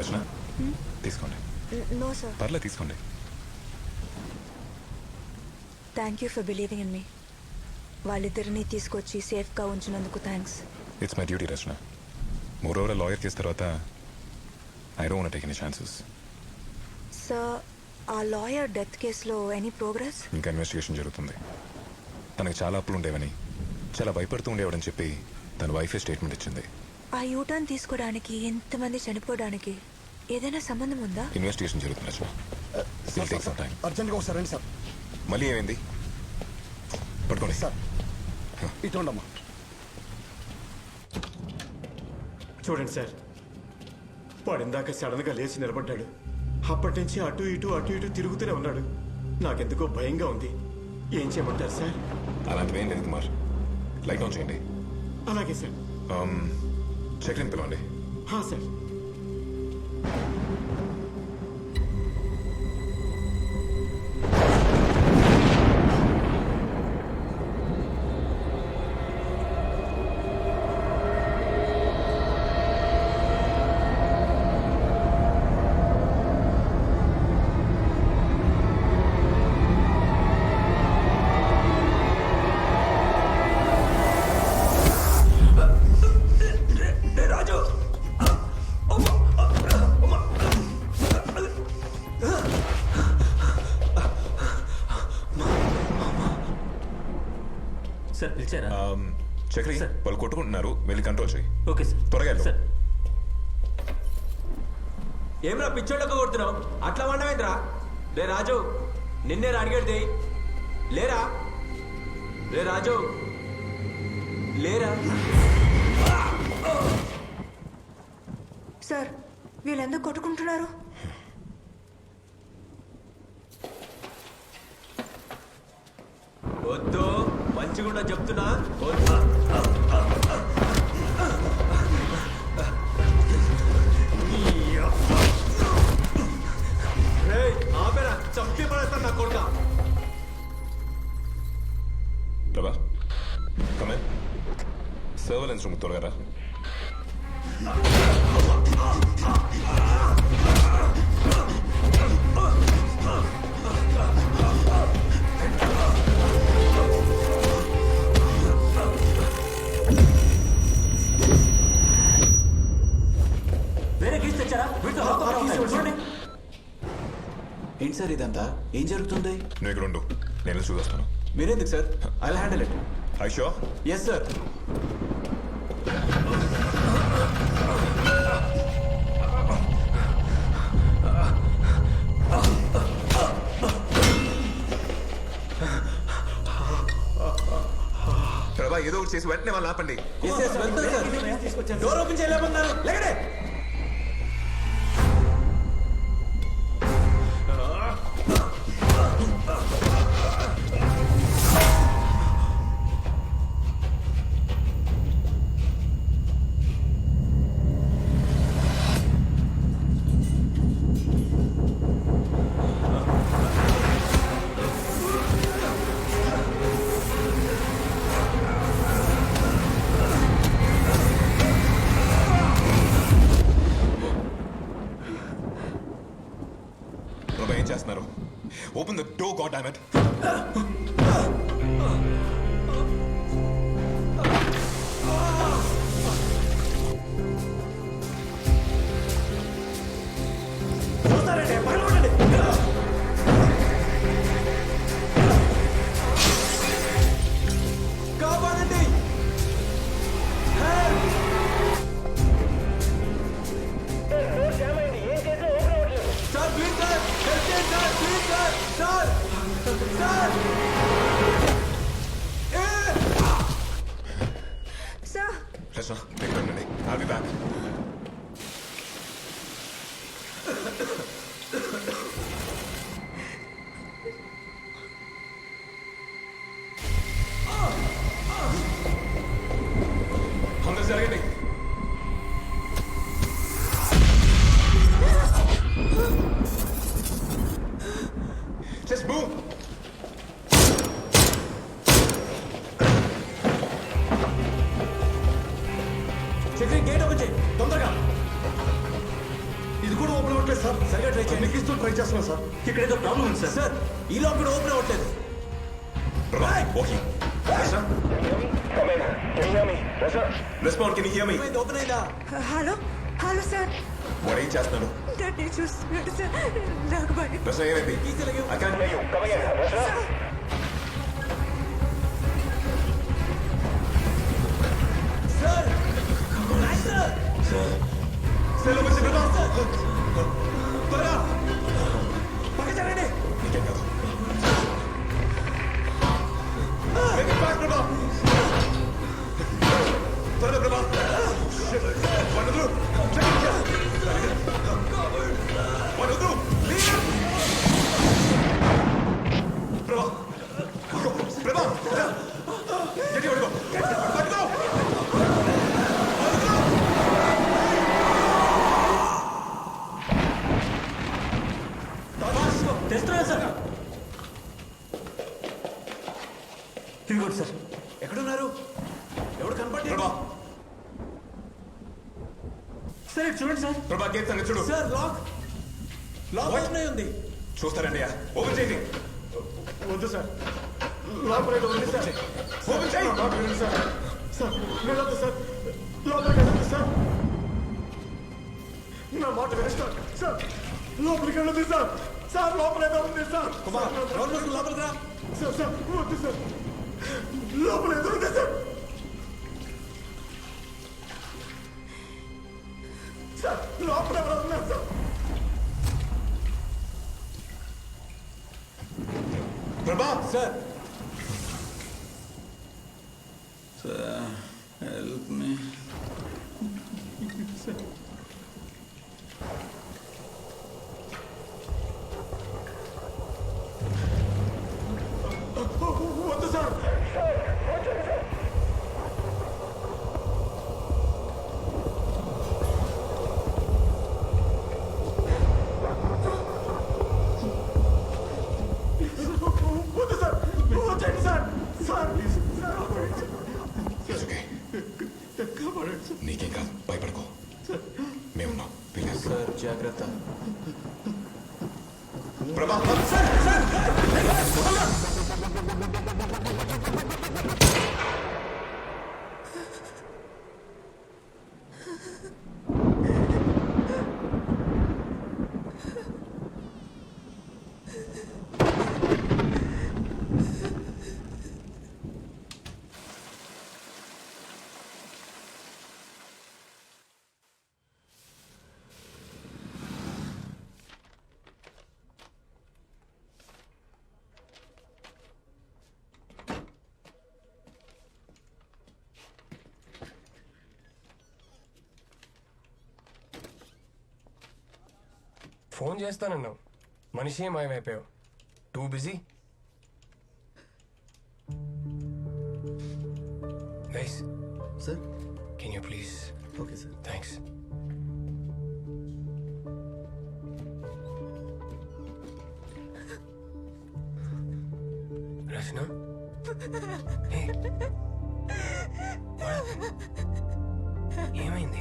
రచన తీసుకోండి. No sir పర్లే తీసుకోండి. Thank you for believing in మీ వాళ్ళిద్దరిని తీసుకొచ్చి సేఫ్గా ఉంచినందుకు thanks it's my duty Rachana moreover lawyer case తర్వాత I don't take any chances sir ఆ లాయర్ డెత్ కేసులో ఎనీ ప్రోగ్రెస్ ఇంకా ఇన్వెస్టిగేషన్ జరుగుతుంది. తనకి చాలా అప్పులు ఉండేవని చాలా భయపడుతూ ఉండేవాడని చెప్పి తన వైఫే స్టేట్మెంట్ ఇచ్చింది. ఆ యూటర్న్ తీసుకోవడానికి ఎంతమంది చనిపోవడానికి ఏదైనా సంబంధం ఉందా? ఇన్వెస్టిగేషన్ జరుగుతుంది Rachana will take some time అర్జెంట్గా ఒకసారి రండి సార్ మళ్ళీ ఏమైంది? పట్టుకోండి. సార్ ఇటు ఉండమ్మా చూడండి సార్ వాడు ఇందాక సడన్గా లేచి నిలబడ్డాడు. అప్పటి నుంచి అటు ఇటు అటు ఇటు తిరుగుతూనే ఉన్నాడు. నాకెందుకో భయంగా ఉంది. ఏం చేయమంటారు సార్ అలాంటివి ఏం లేదు కుమార్. లైట్ ఆన్ చేయండి. అలాగే సార్ చక్రిని పిలవండి సార్. సార్ పిలిచారా? చక్రి సార్. వాళ్ళు కొట్టుకుంటున్నారు. వెళ్ళి కంట్రోల్ చేయి ఓకే సార్. త్వరగా వెళ్ళు. సార్. ఏమ్రా పిచ్చోళ్ళకు కొడుతున్నావు? అట్లా వండమేంద్రా రే రాజు నిన్నే అడిగేది లేరా? రే రాజు లేరా? సార్ వీళ్ళెందుకు కొట్టుకుంటున్నారు? వద్దు. గురించి కూడా చెప్తున్నా. ఏంటి సార్ ఇదంతా? ఏం జరుగుతుంది? నువ్వు ఇక్కడ ఉండు. నేను వెళ్ళి చూసేస్తాను మీరెందుకు sir? I handle it I show yes sir Prabha ఏదో ఒకటి చేసి వెంటనే వాళ్ళు ఆపండి. డోర్ ఓపెన్ చేయలేమన్నారు లేకడే. ఓపెన్ ద డో గాడ్ అవ్వట్లేదు సార్. సరిగా ట్రై చేయండి. ఎన్నికిస్తూ ట్రై చేస్తున్నా సార్. ఇక్కడ ఏదో ప్రాబ్లం ఉంది సార్. సార్. ఈ లోపల కూడా ఓపెన్ అవ్వట్లేదు. రెస్పాండ్ కెన్ హియర్ మీ ఏమైంది ఓపెన్ అయిందా? హలో హలో సార్ వాడు ఏం చేస్తున్నాడు నన్ను చూస్తున్నాడు సార్ నాకు భయం. దశ ఏమైంది? I can't hear you. Sir right sir cell వచ్చి ప్రభా త్వరగా ఇదిగోండి సార్. ఎక్కడున్నారు? ఎవడు కనపట్లేదు ప్రభా. సార్ ఇటు చూడండి సార్. ప్రభా గేట్ సంగతి చూడు. Sir lock. లాక్ ఓపెన్ అయి ఉంది. చూస్తారండి ఓపెన్ చేయండి వద్దు సార్. లోపల ఏదో ఉంది సార్. ఓపెన్ చేయి. మాట వినండి సార్. సార్ వెళ్ళొద్దు సార్. లోపలికి వెళ్ళొద్దు సార్. నా మాట వినండి సార్. సార్ లోపలికి వెళ్ళొద్దు సార్. సార్ లోపల ఏదో ఉంది సార్. కుమార్ లోపలికి రా. సార్ సార్ వద్దు సార్. లోపల ఏదో సార్ సార్ లోపల ఎవరో ఉన్నారు సార్ ప్రభా సార్. సార్ జాగ్రత్త ప్రభా ఫోన్ చేస్తానన్నావు. మనిషి మాయమైపోయావు. Too busy guys sir can you please okay sir thanks Rachana? ఏమైంది